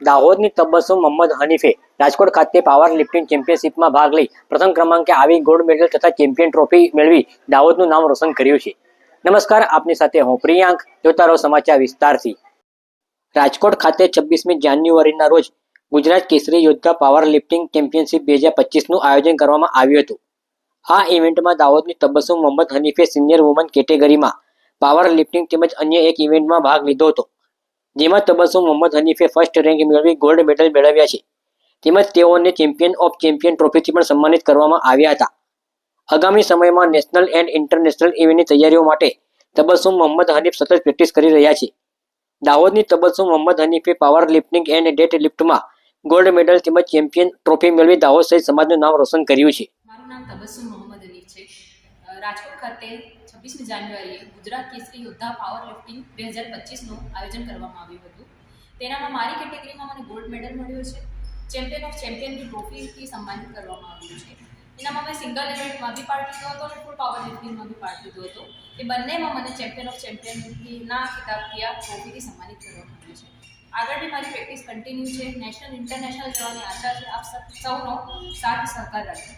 દાહોદની તબસ્સુમ મોહમ્મદ હનીફે રાજકોટ ખાતે power lifting ચેમ્પિયનશિપમાં ભાગ લઈ પ્રથમ ક્રમાંકે આવી ગોલ્ડ મેડલ તથા ચેમ્પિયન ટ્રોફી મેળવી દાહોદનું નામ રોશન કર્યું છે. નમસ્કાર, આપની સાથે હું પ્રિયાંક, જોતા રહો સમાચાર વિસ્તારથી. રાજકોટ ખાતે છવ્વીસમી જાન્યુઆરીના રોજ ગુજરાત કેસરી યોદ્ધા પાવર લિફ્ટિંગ ચેમ્પિયનશિપ બે હજાર પચીસનું આયોજન કરવામાં આવ્યું હતું. આ ઇવેન્ટમાં દાહોદની તબસ્સુમ મોહમ્મદ હનીફે સિનિયર વુમન કેટેગરીમાં પાવર લિફ્ટિંગ તેમજ અન્ય એક ઇવેન્ટમાં ભાગ લીધો હતો. જેમાં તબસુમ મોહમ્મદ હનીફે ફર્સ્ટ રેન્ક મેળવી ગોલ્ડ મેડલ મેળવ્યા છે. તેમજ તેઓને ચેમ્પિયન ઓફ ચેમ્પિયન ટ્રોફીથી પણ સન્માનિત કરવામાં આવ્યા હતા. આગામી સમયમાં નેશનલ એન્ડ ઇન્ટરનેશનલ ઇવેન્ટની તૈયારીઓ માટે તબસુમ મોહમ્મદ હનીફ સતત પ્રેક્ટિસ કરી રહ્યા છે. દાહોદની તબસુમ મોહમ્મદ હનીફે પાવર લિફ્ટિંગ એન્ડ ડેટ લિફ્ટમાં ગોલ્ડ મેડલ તેમજ ચેમ્પિયન ટ્રોફી મેળવી દાહોદ સહિત સમાજનું નામ રોશન કર્યું છે. મારું નામ તબસુમ મોહમ્મદ હનીફ છે. રાજકોટ ખાતે છવ્વીસમી જાન્યુઆરીએ ગુજરાત કેસરી યોદ્ધા પાવર લિફ્ટિંગ બે હજાર પચીસનું આયોજન કરવામાં આવ્યું હતું. તેનામાં મારી કેટેગરીમાં મને ગોલ્ડ મેડલ મળ્યો છે. ચેમ્પિયન ઓફ ચેમ્પિયનની ટ્રોફીથી સન્માનિત કરવામાં આવ્યું છે. એનામાં મેં સિંગલ ઇવેન્ટમાં બી પાર્ટ લીધો હતો અને ફૂલ પાવર લિફ્ટિંગમાં બી પાર્ટ લીધો હતો. એ બંનેમાં મને ચેમ્પિયન ઓફ ચેમ્પિયનના ખિતાબથી આ ટ્રોફીથી સન્માનિત કરવામાં આવ્યું છે. આગળ બી મારી પ્રેક્ટિસ કન્ટિન્યુ છે. નેશનલ ઇન્ટરનેશનલ જવાની આશા છે. આપ સૌનો સાથ સહકાર રાખજો.